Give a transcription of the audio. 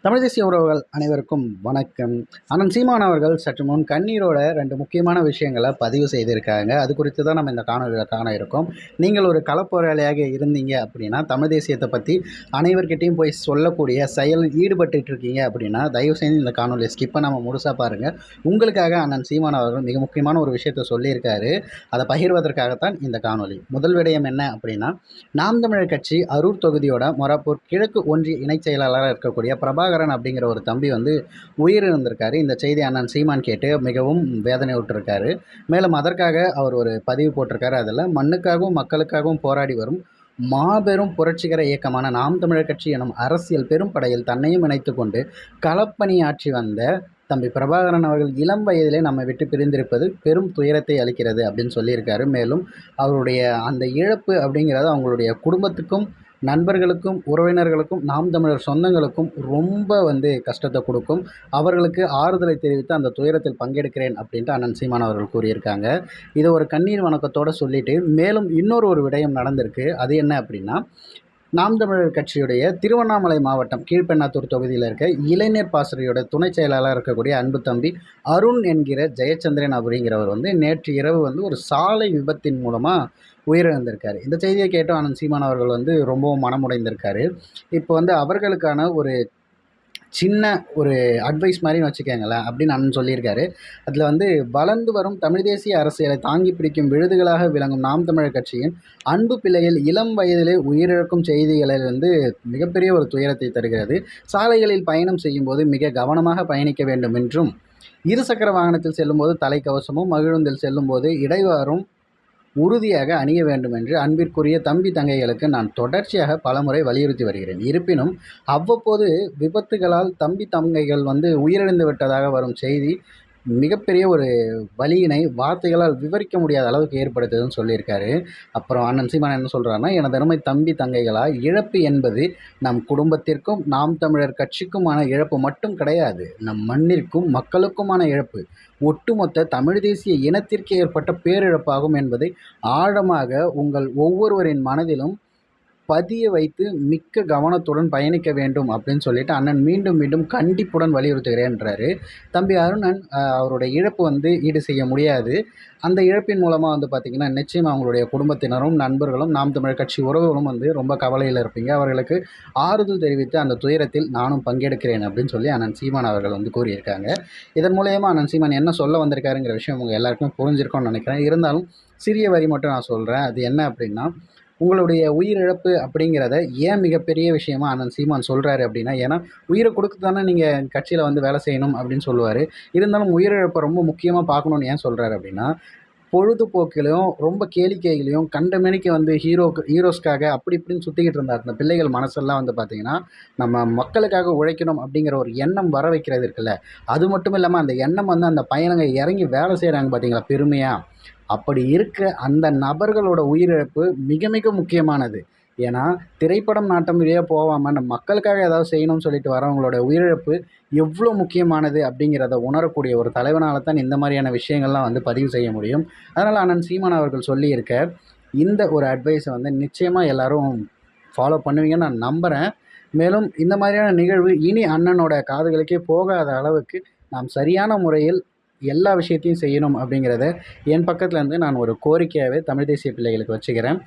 தமிழ் தேசிய உறவுகள் அனைவருக்கும் வணக்கம். அண்ணன் சீமான் அவர்கள் சற்று முன் கண்ணீரோட ரெண்டு முக்கியமான விஷயங்களை பதிவு செய்திருக்காங்க. அது குறித்து தான் நம்ம இந்த காணொலியில் காண இருக்கோம். நீங்கள் ஒரு களப்போராளியாக இருந்தீங்க அப்படின்னா தமிழ் தேசியத்தை பற்றி அனைவர்கிட்டையும் போய் சொல்லக்கூடிய செயலில் ஈடுபட்டு இருக்கீங்க அப்படின்னா தயவு செய்து இந்த காணொலியை ஸ்கிப் பண்ணாமல் முழுசாக பாருங்கள் உங்களுக்காக அண்ணன் சீமான் அவர்கள் மிக முக்கியமான ஒரு விஷயத்தை சொல்லியிருக்காரு. அதை பகிர்வதற்காகத்தான் இந்த காணொலி முதல் விடயம் என்ன அப்படின்னா நாம் தமிழர் கட்சி அரூர் தொகுதியோட மொராப்பூர் கிழக்கு ஒன்றிய இணைச் செயலாளராக இருக்கக்கூடிய பிரபாகரன் அப்படிங்கிற ஒரு தம்பி வந்து உயிரிழந்திருக்காரு. இந்த செய்தி அண்ணன் சீமான் கேட்டு மிகவும் வேதனை விட்டுருக்காரு மேலும் அதற்காக அவர் ஒரு பதிவு போட்டிருக்காரு. அதில் மண்ணுக்காகவும் மக்களுக்காகவும் போராடி வரும் மாபெரும் புரட்சிகர இயக்கமான நாம் தமிழர் கட்சி எனும் அரசியல் பெரும் படையில் தன்னையும் இணைத்து கொண்டு களப்பணியாற்றி வந்த தம்பி பிரபாகரன் அவர்கள் இளம் வயதிலே நம்மை விட்டு பிரிந்திருப்பது பெரும் துயரத்தை அளிக்கிறது அப்படின்னு சொல்லியிருக்காரு. மேலும் அவருடைய அந்த இழப்பு அப்படிங்கிறது அவங்களுடைய குடும்பத்துக்கும் நண்பர்களுக்கும் உறவினர்களுக்கும் நாம் தமிழர் சொந்தங்களுக்கும் ரொம்ப வந்து கஷ்டத்தை கொடுக்கும். அவர்களுக்கு ஆறுதலை தெரிவித்து அந்த துயரத்தில் பங்கெடுக்கிறேன் அப்படின்ட்டு அண்ணன் சீமான் அவர்கள் கூறியிருக்காங்க. இதை ஒரு கண்ணீர் வணக்கத்தோடு சொல்லிட்டு மேலும் இன்னொரு ஒரு விடயம் நடந்திருக்கு. அது என்ன அப்படின்னா நாம் தமிழர் கட்சியுடைய திருவண்ணாமலை மாவட்டம் கீழ்பெண்ணாத்தூர் தொகுதியில் இருக்க இளைஞர் பாசறையோட துணை செயலாளர் இருக்கக்கூடிய அன்பு தம்பி அருண் என்கிற ஜெயச்சந்திரன் அப்படிங்கிறவர் வந்து நேற்று இரவு வந்து ஒரு சாலை விபத்தின் மூலமாக உயிரிழந்திருக்காரு. இந்த செய்தியை கேட்டோம் ஆனந்த் சீமான் அவர்கள் வந்து ரொம்பவும் மனமுடைந்திருக்காரு. இப்போ வந்து அவர்களுக்கான ஒரு சின்ன ஒரு அட்வைஸ் மாதிரின்னு வச்சுக்கோங்களேன் அப்படின்னு அண்ணன் சொல்லியிருக்காரு. அதில் வந்து வளர்ந்து வரும் தமிழ் தேசிய அரசியலை தாங்கி பிடிக்கும் விழுதுகளாக விளங்கும் நாம் தமிழர் கட்சியின் அன்பு பிள்ளைகள் இளம் வயதிலே உயிரிழக்கும் செய்திகளில் வந்து மிகப்பெரிய ஒரு துயரத்தை தருகிறது. சாலைகளில் பயணம் செய்யும்போது மிக கவனமாக பயணிக்க வேண்டும் என்றும் இருசக்கர வாகனத்தில் செல்லும்போது தலைக்கவசமும் மகிழுந்தில் செல்லும்போது இடைவாரும் உறுதியாக அணிய வேண்டும் என்று அன்பிற்குரிய தம்பி தங்கைகளுக்கு நான் தொடர்ச்சியாக பலமுறை வலியுறுத்தி வருகிறேன். இருப்பினும் அவ்வப்போது விபத்துகளால் தம்பி தங்கைகள் வந்து உயிரிழந்து விட்டதாக வரும் செய்தி மிகப்பெரிய ஒரு வலியினை வார்த்தைகளால் விவரிக்க முடியாத அளவுக்கு ஏற்படுத்துதுன்னு சொல்லியிருக்காரு. அப்புறம் அண்ணன் சீமான் என்ன சொல்கிறாருன்னா எனது அருமை தம்பி தங்கைகளா இழப்பு என்பது நம் குடும்பத்திற்கும் நாம் தமிழர் கட்சிக்குமான இழப்பு மட்டும் கிடையாது நம் மண்ணிற்கும் மக்களுக்குமான இழப்பு. ஒட்டுமொத்த தமிழ் தேசிய இனத்திற்கு ஏற்பட்ட பேரிழப்பாகும் என்பதை ஆழமாக உங்கள் ஒவ்வொருவரின் மனதிலும் பதிய வைத்து மிக்க கவனத்துடன் பயணிக்க வேண்டும் அப்படின்னு சொல்லிட்டு அண்ணன் மீண்டும் மீண்டும் கண்டிப்புடன் வலியுறுத்துகிறேன்றாரு. தம்பி அருணன் அவருடைய இழப்பு வந்து ஈடு செய்ய முடியாது. அந்த இழப்பின் மூலமாக வந்து பார்த்திங்கன்னா நிச்சயம் அவங்களுடைய குடும்பத்தினரும் நண்பர்களும் நாம் தமிழர் கட்சி உறவுகளும் வந்து ரொம்ப கவலையில் இருப்பீங்க. அவர்களுக்கு ஆறுதல் தெரிவித்து அந்த துயரத்தில் நானும் பங்கெடுக்கிறேன் அப்படின்னு சொல்லி அண்ணன் சீமான் அவர்கள் வந்து கூறியிருக்காங்க. இதன் மூலயமா அண்ணன் சீமான் என்ன சொல்ல வந்திருக்காருங்கிற விஷயம் உங்கள் எல்லாருக்குமே புரிஞ்சிருக்கோம்னு நினைக்கிறேன். இருந்தாலும் சிறிய வரி மட்டும் நான் சொல்கிறேன் அது என்ன அப்படின்னா உங்களுடைய உயிரிழப்பு அப்படிங்கிறத ஏன் மிகப்பெரிய விஷயமா அண்ணன் சீமான் சொல்கிறாரு அப்படின்னா ஏன்னா உயிரை கொடுத்து தானே நீங்கள் கட்சியில் வந்து வேலை செய்யணும் அப்படின்னு சொல்லுவார். இருந்தாலும் உயிரிழப்பை ரொம்ப முக்கியமாக பார்க்கணுன்னு ஏன் சொல்கிறாரு அப்படின்னா பொழுதுபோக்கிலையும் ரொம்ப கேளிக்கைகளையும் கண்டமேனிக்கு வந்து ஹீரோ ஹீரோஸ்க்காக அப்படி இப்படின்னு சுற்றிக்கிட்டு இருந்தார். அந்த பிள்ளைகள் மனசெல்லாம் வந்து பார்த்திங்கன்னா நம்ம மக்களுக்காக உழைக்கணும் அப்படிங்கிற ஒரு எண்ணம் வர வைக்கிறது இருக்குல்ல. அது மட்டும் இல்லாமல் அந்த எண்ணம் வந்து அந்த பையனுங்க இறங்கி வேலை செய்கிறாங்க பார்த்தீங்களா பெருமையாக அப்படி இருக்க அந்த நபர்களோட உயிரிழப்பு மிக மிக முக்கியமானது. ஏன்னா திரைப்படம் நாட்டம் வழியாக போகாமல் நம்ம மக்களுக்காக ஏதாவது செய்யணும்னு சொல்லிட்டு வரவங்களோட உயிரிழப்பு எவ்வளோ முக்கியமானது அப்படிங்கிறத உணரக்கூடிய ஒரு தலைவனால் தான் இந்த மாதிரியான விஷயங்கள்லாம் வந்து பதிவு செய்ய முடியும். அதனால் அண்ணன் சீமான் அவர்கள் சொல்லியிருக்க இந்த ஒரு அட்வைஸை வந்து நிச்சயமாக எல்லோரும் ஃபாலோ பண்ணுவீங்கன்னு நான் நம்புகிறேன் மேலும் இந்த மாதிரியான நிகழ்வு இனி அண்ணனோட காதுகளுக்கே போகாத அளவுக்கு நாம் சரியான முறையில் எல்லா விஷயத்தையும் செய்யணும் அப்படிங்கிறத என் பக்கத்துலேருந்து நான் ஒரு கோரிக்கையாகவே தமிழ் தேசிய பிள்ளைகளுக்கு வச்சுக்கிறேன்.